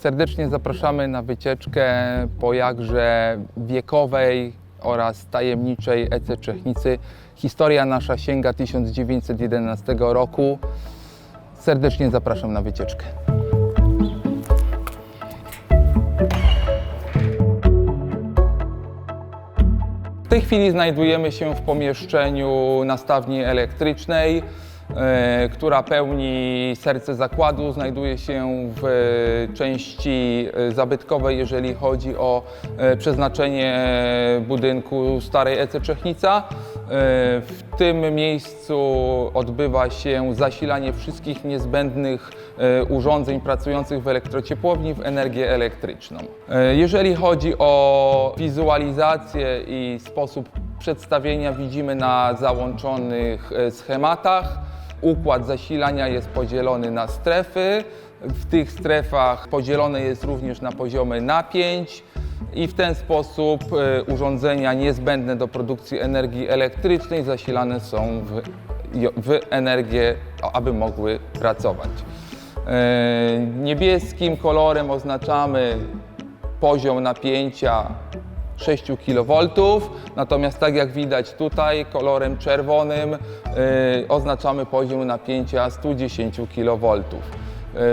Serdecznie zapraszamy na wycieczkę po jakże wiekowej oraz tajemniczej Ece Czechnicy. Historia nasza sięga 1911 roku. Serdecznie zapraszam na wycieczkę. W tej chwili znajdujemy się w pomieszczeniu nastawni elektrycznej, która pełni serce zakładu. Znajduje się w e, części e, zabytkowej, jeżeli chodzi o e, przeznaczenie budynku starej EC Czechnica. E, W tym miejscu odbywa się zasilanie wszystkich niezbędnych e, urządzeń pracujących w elektrociepłowni w energię elektryczną. E, Jeżeli chodzi o wizualizację i sposób przedstawienia, widzimy na załączonych e, schematach. Układ zasilania jest podzielony na strefy. W tych strefach podzielone jest również na poziomy napięć i w ten sposób e, urządzenia niezbędne do produkcji energii elektrycznej zasilane są w, w energię, aby mogły pracować. E, Niebieskim kolorem oznaczamy poziom napięcia 6 kV, natomiast tak jak widać tutaj kolorem czerwonym y, oznaczamy poziom napięcia 110 kV.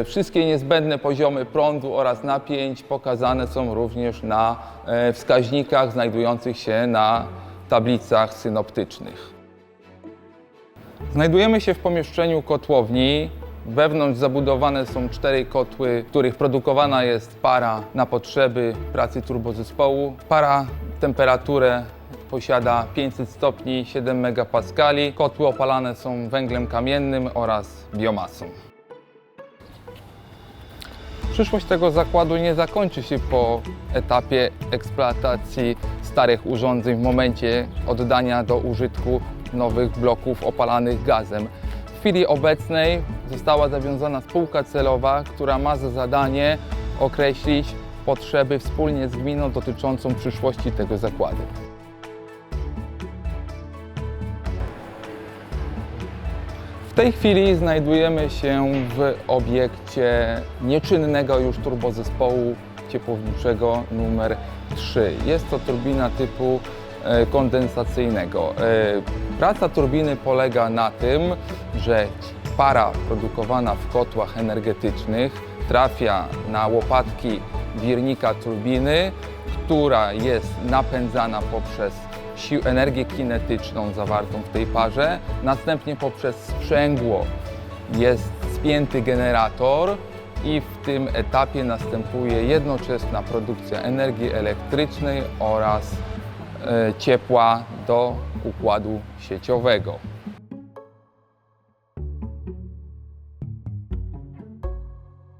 Y, Wszystkie niezbędne poziomy prądu oraz napięć pokazane są również na y, wskaźnikach znajdujących się na tablicach synoptycznych. Znajdujemy się w pomieszczeniu kotłowni. Wewnątrz zabudowane są cztery kotły, w których produkowana jest para na potrzeby pracy turbozespołu. Para temperaturę posiada 500 stopni 7 megapaskali. Kotły opalane są węglem kamiennym oraz biomasą. Przyszłość tego zakładu nie zakończy się po etapie eksploatacji starych urządzeń w momencie oddania do użytku nowych bloków opalanych gazem. Chwili obecnej została zawiązana spółka celowa, która ma za zadanie określić potrzeby wspólnie z gminą dotyczącą przyszłości tego zakładu. W tej chwili znajdujemy się w obiekcie nieczynnego już turbozespołu ciepłowniczego numer 3. Jest to turbina typu kondensacyjnego. E, Praca turbiny polega na tym, że para produkowana w kotłach energetycznych trafia na łopatki wirnika turbiny, która jest napędzana poprzez sił, energię kinetyczną zawartą w tej parze. Następnie poprzez sprzęgło jest spięty generator i w tym etapie następuje jednoczesna produkcja energii elektrycznej oraz e, ciepła do układu sieciowego.